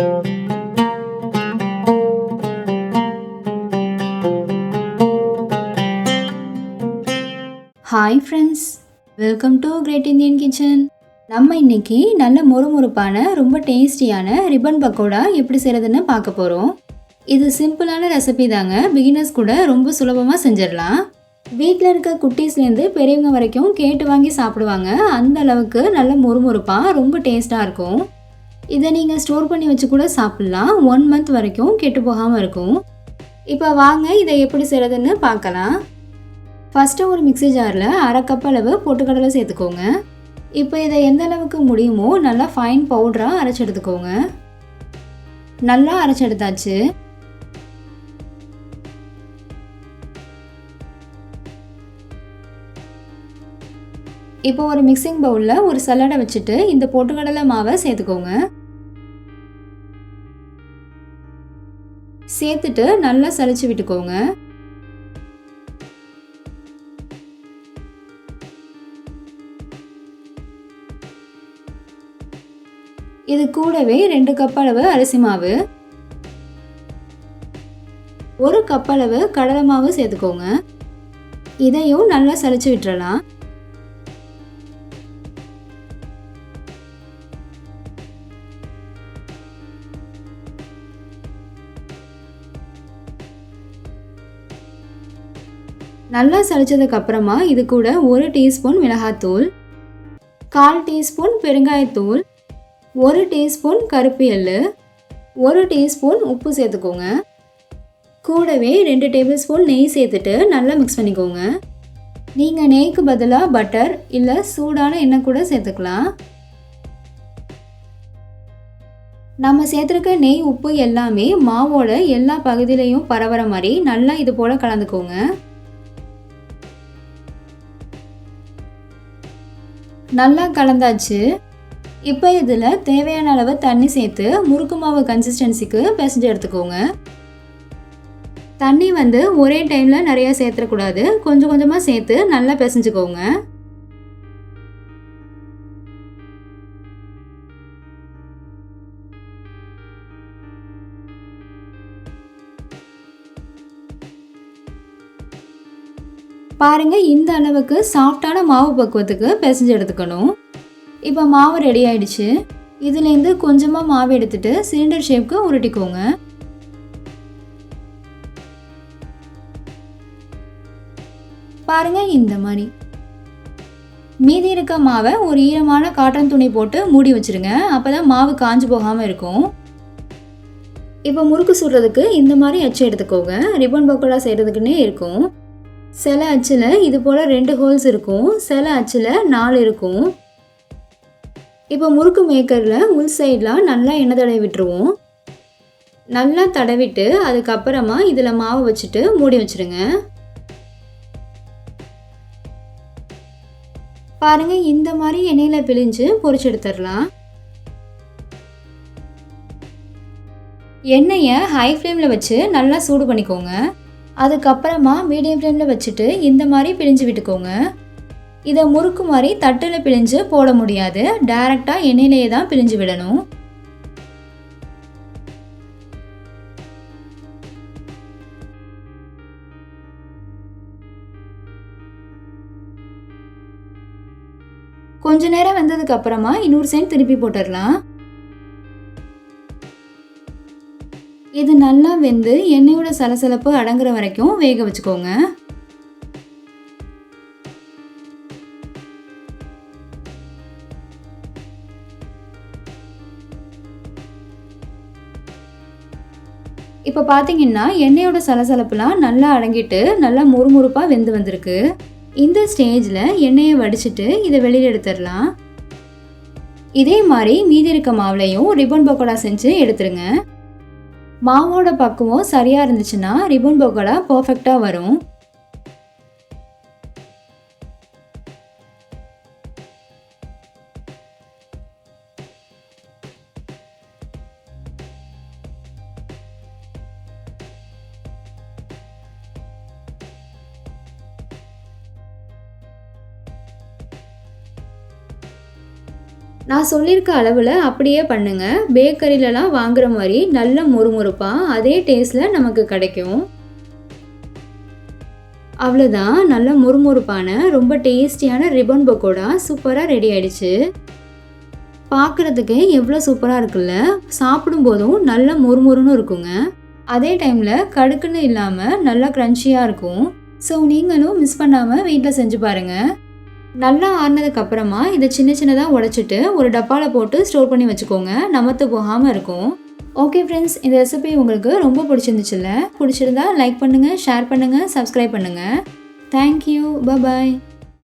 Hi friends welcome to great Indian kitchen நம்ம இன்னைக்கு நல்ல மொறுமொறுப்பான ரொம்ப டேஸ்டியான ரிப்பன் பக்கோடா எப்படி செய்கிறதுன்னு பார்க்க போகிறோம் இது சிம்பிளான ரெசிபி தாங்க. பிகினர்ஸ் கூட ரொம்ப சுலபமாக செஞ்சிடலாம். வீட்டில் இருக்க குட்டீஸ்லேருந்து பெரியவங்க வரைக்கும் கேட்டு வாங்கி சாப்பிடுவாங்க. அந்த அளவுக்கு நல்ல மொறுமொறுப்பாக ரொம்ப டேஸ்ட்டாக இருக்கும். இதை நீங்கள் ஸ்டோர் பண்ணி வச்சு கூட சாப்பிட்லாம். ஒன் மந்த் வரைக்கும் கெட்டு போகாமல் இருக்கும். இப்போ வாங்க இதை எப்படி செய்கிறதுன்னு பார்க்கலாம். ஃபஸ்ட்டு ஒரு மிக்ஸி ஜாரில் அரை கப் அளவு பொட்டுக்கடலை சேர்த்துக்கோங்க. இப்போ இதை எந்த அளவுக்கு முடியுமோ நல்லா ஃபைன் பவுடராக அரைச்சி எடுத்துக்கோங்க. நல்லா அரைச்சி எடுத்தாச்சு. இப்போ ஒரு மிக்சிங் பவுலில் ஒரு சல்லடை வச்சுட்டு இந்த பொட்டுக்கடலை மாவை சேர்த்துக்கோங்க. சேர்த்துட்டு நல்லா சலிச்சு விட்டுக்கோங்க. இது கூடவே ரெண்டு கப் அளவு அரிசி மாவு. ஒரு கப் அளவு கடலை மாவு சேர்த்துக்கோங்க. இதையும் நல்லா சலிச்சு விட்டுறலாம். நல்லா சளிச்சதுக்கு அப்புறமா இது கூட ஒரு டீஸ்பூன் மிளகாத்தூள் கால் டீஸ்பூன் பெருங்காயத்தூள் ஒரு டீஸ்பூன் கருப்பு எள்ளு ஒரு டீஸ்பூன் உப்பு சேர்த்துக்கோங்க. கூடவே ரெண்டு டேபிள் ஸ்பூன் நெய் சேர்த்துட்டு நல்லா மிக்ஸ் பண்ணிக்கோங்க. நீங்கள் நெய்க்கு பதிலாக பட்டர் இல்லை சூடான எண்ணெய் கூட சேர்த்துக்கலாம். நம்ம சேர்த்துருக்க நெய் உப்பு எல்லாமே மாவோட எல்லா பகுதியிலையும் பரவற மாதிரி நல்லா இது போல் கலந்துக்கோங்க. நல்லா கலந்தாச்சு. இப்போ இதில் தேவையான அளவு தண்ணி சேர்த்து முறுக்கு மாவு கன்சிஸ்டன்சிக்கு பிசைஞ்சு எடுத்துக்கோங்க. தண்ணி வந்து ஒரே டைமில் நிறையா சேர்த்துடக்கூடாது. கொஞ்சம் கொஞ்சமாக சேர்த்து நல்லா பிசைஞ்சுக்கோங்க. பாருங்கள் இந்த அளவுக்கு சாஃப்டான மாவு பக்குவத்துக்கு பிசைஞ்சு எடுத்துக்கணும். இப்போ மாவு ரெடி ஆயிடுச்சு. இதுலேருந்து கொஞ்சமாக மாவு எடுத்துட்டு சிலிண்டர் ஷேப்க்கு உருட்டிக்கோங்க. பாருங்க இந்த மாதிரி. மீதி இருக்க மாவை ஒரு ஈரமான காட்டன் துணி போட்டு மூடி வச்சிருங்க. அப்பதான் மாவு காஞ்சு போகாமல் இருக்கும். இப்போ முறுக்கு சுடுறதுக்கு இந்த மாதிரி அச்சு எடுத்துக்கோங்க. ரிப்பன் பக்கோடா செய்கிறதுக்குன்னே இருக்கும். சில அச்சில் இது போல் ரெண்டு ஹோல்ஸ் இருக்கும். சில அச்சில் நாலு இருக்கும். இப்போ முறுக்கு மேக்கரில் உள் சைட்லாம் நல்லா எண்ணெய் தடவி விட்டுருவோம். நல்லா தடவிட்டு அதுக்கப்புறமா இதில் மாவு வச்சுட்டு மூடி வச்சுருங்க. பாருங்கள் இந்த மாதிரி எண்ணெயில் பிழிஞ்சு பொரிச்சு எடுத்துடலாம். எண்ணெயை ஹை ஃப்ளேமில் வச்சு நல்லா சூடு பண்ணிக்கோங்க. அதுக்கப்புறமா மீடியம் ஃப்ளேமில் வச்சுட்டு இந்த மாதிரி பிழிஞ்சு விட்டுக்கோங்க. இதை முறுக்கு மாதிரி தட்டில் பிழிஞ்சு போட முடியாது. டைரெக்டாக எண்ணெயிலேயே தான் பிழிஞ்சு விடணும். கொஞ்ச நேரம் வந்ததுக்கு அப்புறமா இன்னொரு சைடு திருப்பி போட்டுடலாம். இது நல்லா வெந்து எண்ணெயோட சலசலப்பு அடங்குற வரைக்கும் வேக வச்சுக்கோங்க. இப்போ பார்த்தீங்கன்னா எண்ணெயோட சலசலப்புலாம் நல்லா அடங்கிட்டு நல்லா முறுமுறுப்பாக வெந்து வந்திருக்கு. இந்த ஸ்டேஜில் எண்ணெயை வடிச்சிட்டு இதை வெளியில் எடுத்துடலாம். இதே மாதிரி மீதி இருக்க மாவுலையும் ரிப்பன் பக்கோடா செஞ்சு எடுத்துருங்க. மாவோட பக்குவம் சரியாக இருந்துச்சுன்னா ரிபன் பக்கோடா பர்ஃபெக்டாக வரும். நான் சொல்லியிருக்க அளவில் அப்படியே பண்ணுங்கள் பேக்கரிலலாம் வாங்குற மாதிரி நல்ல முறுமுறுப்பாக அதே டேஸ்ட்டில் நமக்கு கிடைக்கும். அவ்வளோதான் நல்ல முறுமுறுப்பான ரொம்ப டேஸ்டியான ரிபன் பக்கோடா சூப்பராக ரெடி ஆயிடுச்சு. பார்க்குறதுக்கு எவ்வளோ சூப்பராக இருக்குல்ல? சாப்பிடும்போதும் நல்ல முறுமுறுன்னு இருக்குங்க. அதே டைமில் கடுக்குன்னு இல்லாமல் நல்லா க்ரன்ச்சியாக இருக்கும். ஸோ நீங்களும் மிஸ் பண்ணாமல் வீட்டில் செஞ்சு பாருங்கள் நல்லா ஆறுனதுக்கு அப்புறமா இதை சின்ன சின்னதாக உடைச்சிட்டு ஒரு டப்பாவில் போட்டு ஸ்டோர் பண்ணி வச்சுக்கோங்க. நமத்து போகாமல் இருக்கும். ஓகே ஃப்ரெண்ட்ஸ் இந்த ரெசிபி உங்களுக்கு ரொம்ப பிடிச்சிருந்துச்சுல்ல? பிடிச்சிருந்தா லைக் பண்ணுங்கள் ஷேர் பண்ணுங்கள் சப்ஸ்கிரைப் பண்ணுங்கள் தேங்க்யூ பாய்